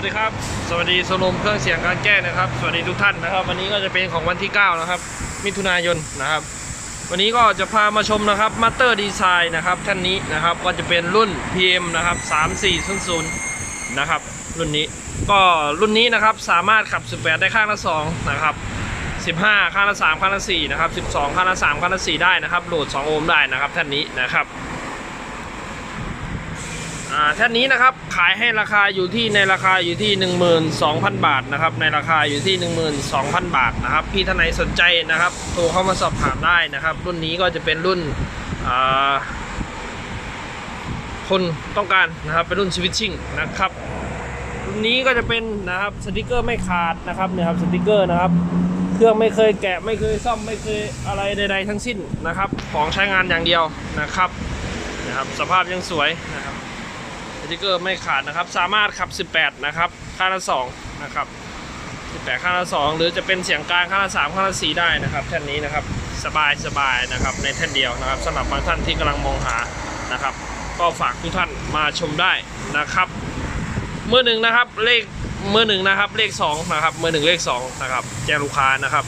วัสดีครับ สวัสดีสโลมเครื่องเสียงการแก้นะครับ สวัสดีทุกท่านนะครับ วันนี้ก็จะเป็นของวันที่ 9 นะครับ มิถุนายนนะครับ วันนี้ก็จะพามาชมนะครับมาสเตอร์ดีไซน์นะครับท่านนี้นะครับก็จะเป็นรุ่น PM นะครับ3400นะครับรุ่นนี้ก็รุ่นนี้นะครับสามารถขับ 18 ได้ข้างละ2นะครับ15 ข้างละ3ข้างละ4นะครับ12 ข้างละ3ข้างละ4ได้นะครับโหลด 2 โอห์มได้นะครับท่านนี้นะครับ อ่าแท่นนี้นะครับขายให้ราคาอยู่ที่ในราคาอยู่ที่ 12,000 บาทนะครับในราคาอยู่ที่ 12,000 บาทนะครับพี่ท่านไหนสนใจนะครับโทรเข้ามาสอบถามได้นะครับ รุ่นนี้ก็จะเป็นรุ่นอ่าคนต้องการนะครับเป็นรุ่นสวิตชิ่งนะครับรุ่นนี้ก็จะเป็นนะครับสติกเกอร์ไม่ขาดนะครับเนี่ยครับสติกเกอร์นะครับเครื่องไม่เคยแกะไม่เคยซ่อมไม่เคยอะไรใด ๆ ทั้งสิ้นนะครับ ของใช้งานอย่างเดียวนะครับนะครับสภาพยังสวยนะครับ ติกเกอร์ไม่ขาดนะครับ สามารถขับ 18 นะครับข้างละ2นะครับ 18 ข้างละ2หรือจะเป็นเสียงกลางข้างละ3ข้างละ4ได้นะครับแท่นนี้นะครับสบายสบายนะครับในแท่นเดียวนะครับสำหรับบางท่านที่กำลังมองหานะครับ ก็ฝากทุกท่านมาชมได้นะครับมือหนึ่งนะครับเลขมือหนึ่งนะครับเลข2นะครับมือหนึ่งเลข2นะครับแจ้งลูกค้านะครับ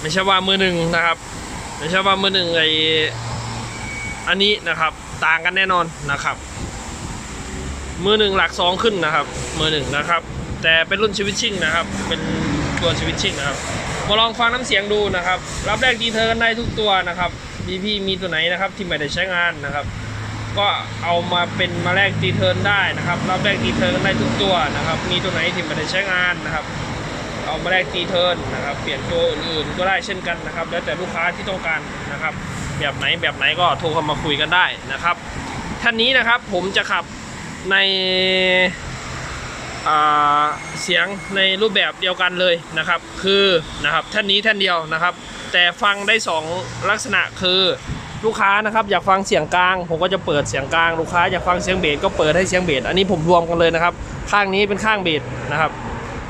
ไม่ใช่ว่ามือหนึ่งนะครับไม่ใช่ว่ามือหนึ่งไออันนี้นะครับต่างกันแน่นอนนะครับ มือหนึ่งหลักสองขึ้นนะครับ มือหนึ่งนะครับ แต่เป็นรุ่นสวิตชิ่งนะครับ เป็นตัวสวิตชิ่งนะครับมาลองฟังน้ำเสียงดูนะครับ รับแรกดีเทอร์กันได้ทุกตัวนะครับมีพี่มีตัวไหนนะครับที่ไม่ได้ใช้งานนะครับ ก็เอามาเป็นมาแลกดีเทิร์นได้นะครับ รับแรกดีเทิร์นกันได้ทุกตัวนะครับ มีตัวไหนที่ไม่ได้ใช้งานนะครับ เอามาแลกดีเทิร์นนะครับ เปลี่ยนตัวอื่นๆก็ได้เช่นกันนะครับ แล้วแต่ลูกค้าที่ต้องการนะครับ แบบไหนแบบไหนก็โทรเข้ามาคุยกันได้นะครับท่านนี้นะครับผมจะขับ ในเสียงในรูปแบบเดียวกันเลยนะครับ คือนะครับท่านนี้ท่านเดียวนะครับ แต่ฟังได้ 2 ลักษณะคือลูกค้านะครับอยากฟังเสียงกลาง ผมก็จะเปิดเสียงกลางลูกค้าอยากฟังเสียงเบสก็เปิดให้เสียงเบสอันนี้ผมรวมกันเลยนะครับ ข้างนี้เป็นข้างเบสนะครับ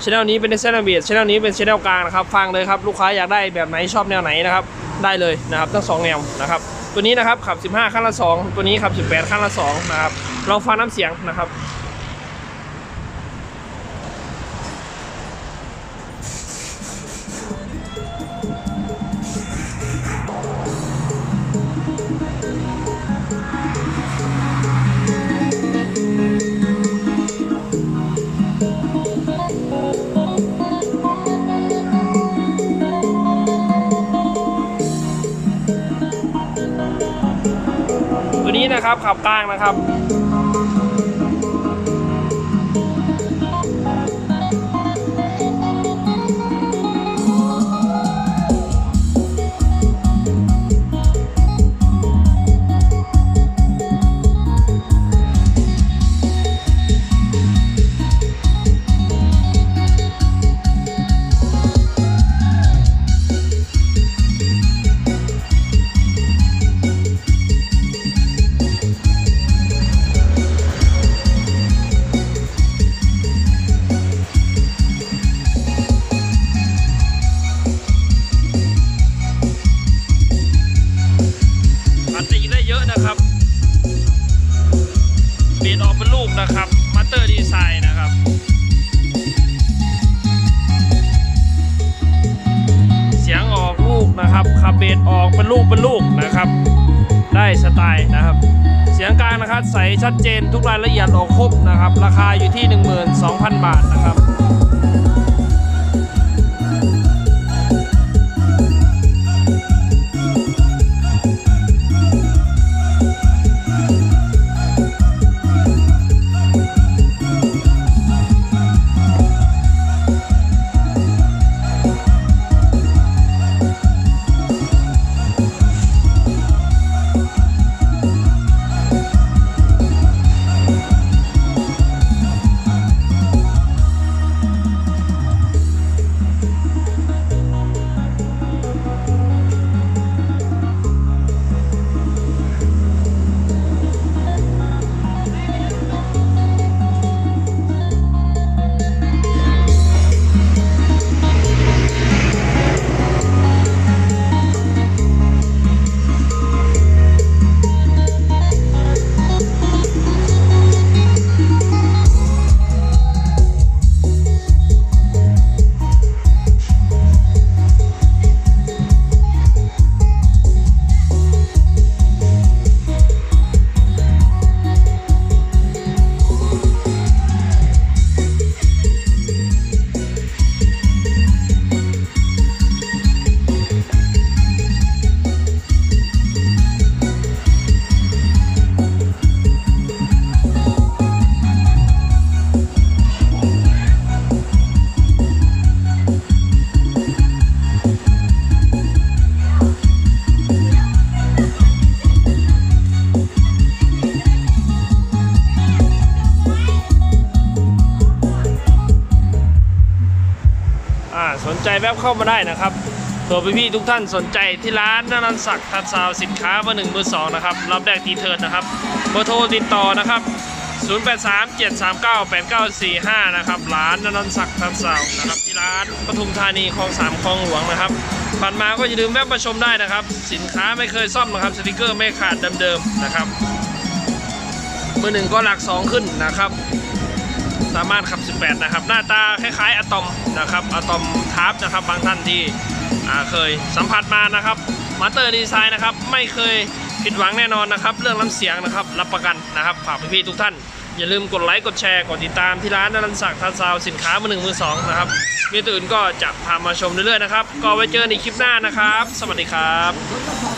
ชแนลนี้เป็นชแนลเบสชแนลนี้เป็นชแนลกลางนะครับ ฟังเลยครับลูกค้าอยากได้แบบไหนชอบแนวไหนนะครับ ได้เลยนะครับทั้งสองแนวนะครับ ตัวนี้นะครับขับ 15 ขั้นละ 2 ตัวนี้ขับ 18 ขั้นละ2นะครับ ลองฟังน้ำเสียงนะครับตัวนี้นะครับขับกลางนะครับ เบียดออกเป็นลูกนะครับมาสเตอร์ดีไซน์นะครับเสียงออกลูกนะครับขับเบสออกเป็นลูกเป็นลูกนะครับ ได้สไตล์นะครับ เสียงกลางนะครับใสชัดเจนทุกรายละเอียดออกครบนะครับ ราคาอยู่ที่ 12,000 บาทนะครับ่าสนใจแวบเข้ามาได้นะครับตัวพี่ๆทุกท่านสนใจที่ร้านนันศักดิ์ทัดซาวสินค้าเบอร์หนึ่งเบอร์สองนะครับรับแรกทีเทิร์นนะครับเบอร์โทรติดต่อนะครับ 0837398945 นะครับร้านนันศักดิ์ทัดซาวนะครับที่ร้านปทุมธานีคลองสามคลองหลวงนะครับผ่านมาก็อย่าลืมแวะมาชมได้นะครับ สินค้าไม่เคยซ่อมนะครับสติกเกอร์ไม่ขาดเดิมๆนะครับมือหนึ่งก็หลักสองขึ้นนะครับ สามารถขับ 18 นะครับ หน้าตาคล้ายๆอะตอมนะครับอะตอมทาร์ปนะครับ บางท่านที่เคยสัมผัสมานะครับมาสเตอร์ดีไซน์นะครับ ไม่เคยผิดหวังแน่นอนนะครับ เรื่องน้ำเสียงนะครับ รับประกันนะครับฝากพี่ๆทุกท่าน อย่าลืมกดไลค์กดแชร์กดติดตามที่ร้านนันศักดิ์ทันซาวสินค้ามือหนึ่งมือสองนะครับมีตัวอื่นก็จะพามาชมเรื่อยๆนะครับ ก็ไว้เจอกันในคลิปหน้านะครับ สวัสดีครับ